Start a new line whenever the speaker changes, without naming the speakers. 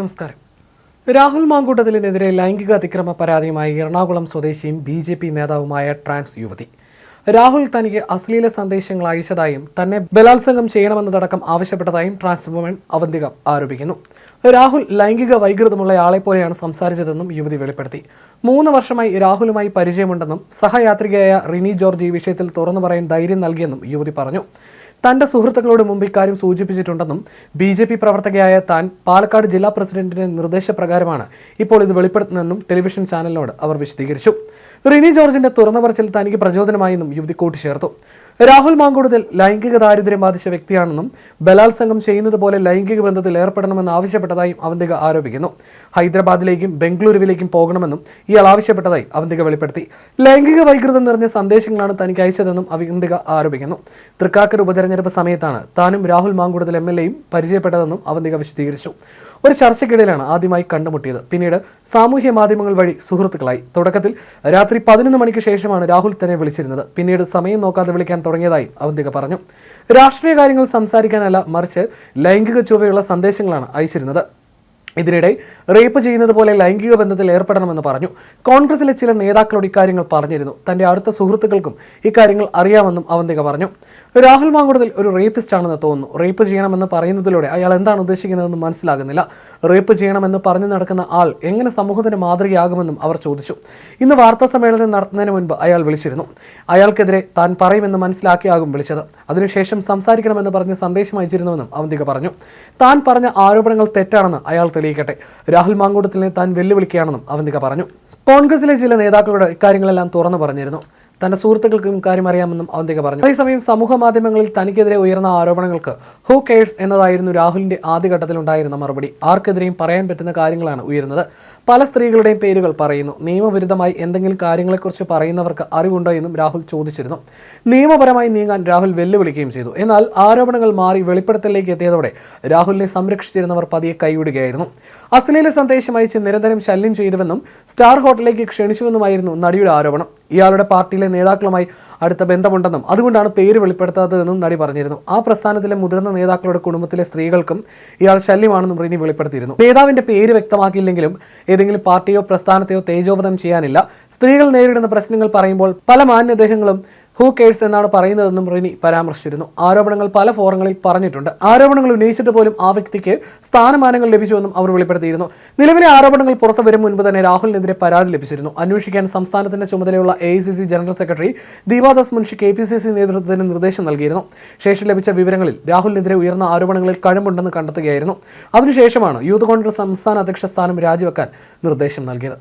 നമസ്കാരം. രാഹുൽ മാങ്കൂട്ടത്തിലിനെതിരെ ലൈംഗിക അതിക്രമ പരാതിയുമായി എറണാകുളം സ്വദേശിയും ബി ജെ പി നേതാവുമായ ട്രാൻസ് യുവതി. രാഹുൽ തനിക്ക് അശ്ലീല സന്ദേശങ്ങൾ അയച്ചതായും തന്നെ ബലാത്സംഗം ചെയ്യണമെന്നതടക്കം ആവശ്യപ്പെട്ടതായും ട്രാൻസ് വുമൺ അവന്തിക ആരോപിക്കുന്നു. രാഹുൽ ലൈംഗിക വൈകൃതമുള്ള ആളെ പോലെയാണ് സംസാരിച്ചതെന്നും യുവതി വെളിപ്പെടുത്തി. മൂന്ന് വർഷമായി രാഹുലുമായി പരിചയമുണ്ടെന്നും സഹയാത്രികയായ റിനി ജോർജ് ഈ വിഷയത്തിൽ തുറന്നു പറയാൻ ധൈര്യം നൽകിയെന്നും യുവതി പറഞ്ഞു. തന്റെ സുഹൃത്തുക്കളോട് മുമ്പ് ഇക്കാര്യം സൂചിപ്പിച്ചിട്ടുണ്ടെന്നും ബി ജെ പി പ്രവർത്തകയായ താൻ പാലക്കാട് ജില്ലാ പ്രസിഡന്റിന്റെ നിർദ്ദേശപ്രകാരമാണ് ഇപ്പോൾ ഇത് വെളിപ്പെടുത്തുന്നതെന്നും ടെലിവിഷൻ ചാനലിനോട് അവർ വിശദീകരിച്ചു. റിനി ജോർജിന്റെ തുറന്ന പറച്ചിൽ തനിക്ക് പ്രചോദനമായെന്നും യുവതി കൂട്ടിച്ചേർത്തു. രാഹുൽ മാങ്കൂടുതൽ ലൈംഗിക ദാരിദ്ര്യം ബാധിച്ച വ്യക്തിയാണെന്നും ബലാത്സംഗം ചെയ്യുന്നത് പോലെ ലൈംഗിക ബന്ധത്തിൽ ഏർപ്പെടണമെന്ന് ആവശ്യപ്പെട്ടതായും അവന്തിക ആരോപിക്കുന്നു. ഹൈദരാബാദിലേക്കും ബംഗളൂരുവിലേക്കും പോകണമെന്നും ഇയാൾ ആവശ്യപ്പെട്ടതായി അവന്തിക വെളിപ്പെടുത്തി. ലൈംഗിക വൈകൃതം നിറഞ്ഞ സന്ദേശങ്ങളാണ് തനിക്ക് അയച്ചതെന്നും അവന്തിക ആരോപിക്കുന്നു. തൃക്കാക്കർ ഉപതെരഞ്ഞെടുപ്പ് സമയത്താണ് താനും രാഹുൽ മാങ്കുടത്തിൽ എം എൽ എയും പരിചയപ്പെട്ടതെന്നും അവന്തിക വിശദീകരിച്ചു. ഒരു ചർച്ചയ്ക്കിടയിലാണ് ആദ്യമായി കണ്ടുമുട്ടിയത്. പിന്നീട് സാമൂഹ്യ മാധ്യമങ്ങൾ വഴി സുഹൃത്തുക്കളായി. തുടക്കത്തിൽ രാത്രി പതിനൊന്ന് മണിക്ക് ശേഷമാണ് രാഹുൽ തന്നെ വിളിച്ചിരുന്നത്. പിന്നീട് സമയം നോക്കാതെ വിളിക്കാൻ തുടങ്ങിയതായി അവന്തിക പറഞ്ഞു. രാഷ്ട്രീയ കാര്യങ്ങൾ സംസാരിക്കാനല്ല മറിച്ച് ലൈംഗിക ചുവയുള്ള സന്ദേശങ്ങളാണ് അയച്ചിരുന്നത്. ഇതിനിടെ റേപ്പ് ചെയ്യുന്നത് പോലെ ലൈംഗിക ബന്ധത്തിൽ ഏർപ്പെടണമെന്ന് പറഞ്ഞു. കോൺഗ്രസിലെ ചില നേതാക്കളോട് ഇക്കാര്യങ്ങൾ പറഞ്ഞിരുന്നു. തന്റെ അടുത്ത സുഹൃത്തുക്കൾക്കും ഇക്കാര്യങ്ങൾ അറിയാമെന്നും അവന്തിക പറഞ്ഞു. രാഹുൽ മാങ്കുടത്തിൽ ഒരു റേപ്പിസ്റ്റ് ആണെന്ന് തോന്നുന്നു. റേപ്പ് ചെയ്യണമെന്ന് പറയുന്നതിലൂടെ അയാൾ എന്താണ് ഉദ്ദേശിക്കുന്നതെന്ന് മനസ്സിലാകുന്നില്ല. റേപ്പ് ചെയ്യണമെന്ന് പറഞ്ഞു നടക്കുന്ന ആൾ എങ്ങനെ സമൂഹത്തിന് മാതൃകയാകുമെന്നും അവർ ചോദിച്ചു. ഇന്ന് വാർത്താ സമ്മേളനം നടത്തുന്നതിന് മുൻപ് അയാൾ വിളിച്ചിരുന്നു. അയാൾക്കെതിരെ താൻ പറയുമെന്ന് മനസ്സിലാക്കിയാകും വിളിച്ചത്. അതിനുശേഷം സംസാരിക്കണമെന്ന് പറഞ്ഞ് സന്ദേശം അയച്ചിരുന്നുവെന്നും അവന്തിക പറഞ്ഞു. താൻ പറഞ്ഞ ആരോപണങ്ങൾ തെറ്റാണെന്ന് അയാൾ തെളിയിക്കട്ടെ. രാഹുൽ മാങ്കൂട്ടത്തിനെ താൻ വെല്ലുവിളിക്കുകയാണെന്നും അവന്തിക പറഞ്ഞു. കോൺഗ്രസിലെ ചില നേതാക്കളുടെ ഇക്കാര്യങ്ങളെല്ലാം തുറന്നു പറഞ്ഞിരുന്നു. തന്റെ സുഹൃത്തുക്കൾക്കും കാര്യം അറിയാമെന്നും അവന്തിക പറഞ്ഞു. അതേസമയം സമൂഹ മാധ്യമങ്ങളിൽ തനിക്കെതിരെ ഉയർന്ന ആരോപണങ്ങൾക്ക് ഹൂ കെയർസ് എന്നതായിരുന്നു രാഹുലിന്റെ ആദ്യഘട്ടത്തിൽ ഉണ്ടായിരുന്ന മറുപടി. ആർക്കെതിരെയും പറയാൻ പറ്റുന്ന കാര്യങ്ങളാണ് ഉയരുന്നത്. പല സ്ത്രീകളുടെയും പേരുകൾ പറയുന്നു. നിയമവിരുദ്ധമായി എന്തെങ്കിലും കാര്യങ്ങളെക്കുറിച്ച് പറയുന്നവർക്ക് അറിവുണ്ടോ എന്നും രാഹുൽ ചോദിച്ചിരുന്നു. നിയമപരമായി നീങ്ങാൻ രാഹുൽ വെല്ലുവിളിക്കുകയും ചെയ്തു. എന്നാൽ ആരോപണങ്ങൾ മാറി വെളിപ്പെടുത്തലിലേക്ക് എത്തിയതോടെ രാഹുലിനെ സംരക്ഷിച്ചിരുന്നവർ പതിയെ കൈവിടുകയായിരുന്നു. അശ്ലീല സന്ദേശം അയച്ച് നിരന്തരം ശല്യം ചെയ്തുവെന്നും സ്റ്റാർ ഹോട്ടലിലേക്ക് ക്ഷണിച്ചുവെന്നുമായിരുന്നു നടിയുടെ ആരോപണം. ഇയാളുടെ പാർട്ടിയിലെ നേതാക്കളുമായി അടുത്ത ബന്ധമുണ്ടെന്നും അതുകൊണ്ടാണ് പേര് വെളിപ്പെടുത്താത്തതെന്നും നടി പറഞ്ഞിരുന്നു. ആ പ്രസ്ഥാനത്തിലെ മുതിർന്ന നേതാക്കളുടെ കുടുംബത്തിലെ സ്ത്രീകൾക്കും ഇയാൾ ശല്യമാണെന്നും റിനി വെളിപ്പെടുത്തിയിരുന്നു. നേതാവിന്റെ പേര് വ്യക്തമാക്കിയില്ലെങ്കിലും ഏതെങ്കിലും പാർട്ടിയോ പ്രസ്ഥാനത്തെയോ തേജോവധം ചെയ്യാനില്ല. സ്ത്രീകൾ നേരിടുന്ന പ്രശ്നങ്ങൾ പറയുമ്പോൾ പല മാന്യദേഹങ്ങളും ഹൂ കേഴ്സ് എന്നാണ് പറയുന്നതെന്നും റിനി പരാമർശിച്ചിരുന്നു. ആരോപണങ്ങൾ പല ഫോറങ്ങളിൽ പറഞ്ഞിട്ടുണ്ട്. ആരോപണങ്ങൾ ഉന്നയിച്ചിട്ട് പോലും ആ വ്യക്തിക്ക് സ്ഥാനമാനങ്ങൾ ലഭിച്ചുവെന്നും അവർ വെളിപ്പെടുത്തിയിരുന്നു. നിലവിലെ ആരോപണങ്ങൾ പുറത്തു വരും മുൻപ് തന്നെ രാഹുലിനെതിരെ പരാതി ലഭിച്ചിരുന്നു. അന്വേഷിക്കാൻ സംസ്ഥാനത്തിന്റെ ചുമതലയുള്ള A general secretary Deepadas Munshi K P നേതൃത്വത്തിന് നിർദ്ദേശം നൽകിയിരുന്നു. ശേഷം ലഭിച്ച വിവരങ്ങളിൽ രാഹുലിനെതിരെ ഉയർന്ന ആരോപണങ്ങളിൽ കഴമ്പുണ്ടെന്ന് കണ്ടെത്തുകയായിരുന്നു. അതിനുശേഷമാണ് യൂത്ത് കോൺഗ്രസ് സംസ്ഥാന അധ്യക്ഷ സ്ഥാനം രാജിവെക്കാൻ നിർദ്ദേശം നൽകിയത്.